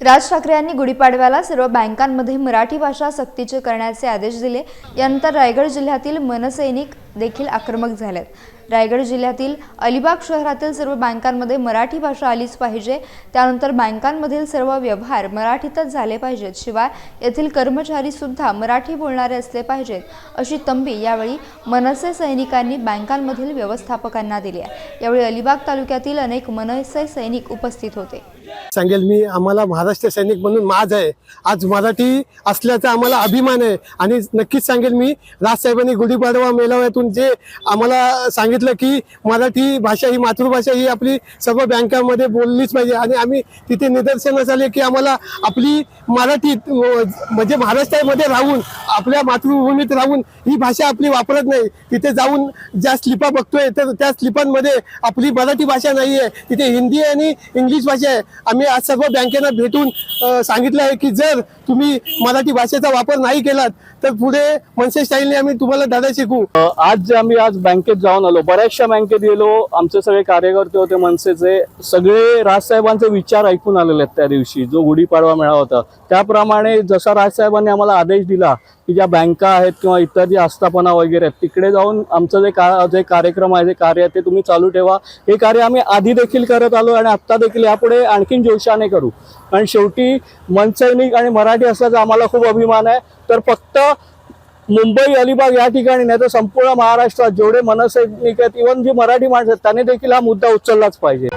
राज ठाकरे यांनी गुढीपाडव्याला सर्व बँकांमध्ये मराठी भाषा सक्तीचे करण्याचे आदेश दिले. यानंतर रायगड जिल्ह्यातील मनसैनिक देखील आक्रमक झालेत. रायगड जिल्ह्यातील अलिबाग शहरातील सर्व बँकांमध्ये मराठी भाषा आलीच पाहिजे. त्यानंतर बँकांमधील सर्व व्यवहार मराठीतच झाले पाहिजेत. शिवाय येथील कर्मचारी सुद्धा मराठी बोलणारे असले पाहिजेत अशी तंबी यावेळी मनसे सैनिकांनी बँकांमधील व्यवस्थापकांना दिली आहे. यावेळी अलिबाग तालुक्यातील अनेक मनसे सैनिक उपस्थित होते. सांगेल मी आम्हाला महाराष्ट्र सैनिक म्हणून माझ आहे. आज मराठी असल्याचा आम्हाला अभिमान आहे. आणि नक्कीच सांगेल मी राजसाहेबांनी गुढीपाडवा मेळाव्यातून जे आम्हाला सांगितलं की मराठी भाषा ही मातृभाषा ही आपली सर्व बँकामध्ये बोललीच पाहिजे. आणि आम्ही तिथे निदर्शनास आले की आम्हाला आपली मराठी म्हणजे महाराष्ट्रामध्ये राहून आपल्या मातृभूमीत राहून ही भाषा आपली वापरत नाही. तिथे जाऊन ज्या स्लिपा बघतोय तर त्या स्लिपांमध्ये आपली मराठी भाषा नाही आहे तिथे हिंदी आणि इंग्लिश भाषा आहे. आम्ही आज सर्व बँकेना भेटून सांगितलं आहे की जर तुम्ही मराठी भाषेचा वापर नाही केलात तर पुढे मनसे स्टाईलने आम्ही तुम्हाला दादा शिकू. आज जे आम्ही आज बँकेत जाऊन आलो. बऱ्याचशा बँकेत गेलो. आमचे सगळे कार्यकर्ते होते मनसेचे. सगळे राजसाहेबांचे विचार ऐकून आलेले आहेत त्या दिवशी. जो गुढीपाडवा मेळा होता. त्याप्रमाणे जसा राजसाहेबांनी आम्हाला आदेश दिला की ज्या बँका आहेत किंवा इतर जी आस्थापना वगैरे आहेत तिकडे जाऊन आमचं जे का जे कार्यक्रम आहे जे कार्य आहे ते तुम्ही चालू ठेवा. हे कार्य आम्ही आधी देखील करत आलो आणि आत्ता देखील यापुढे आणखीन जोशाने करू. आणि शेवटी मनसैनिक आणि मराठी असल्याचा आम्हाला खूप अभिमान आहे तर फक्त मुंबई अलिबाग या ठिकाणी नाही तर संपूर्ण महाराष्ट्रात जेवढे मनसैनिक आहेत इव्हन जी मराठी माणसं आहेत त्यांनी देखील हा मुद्दा उचललाच पाहिजे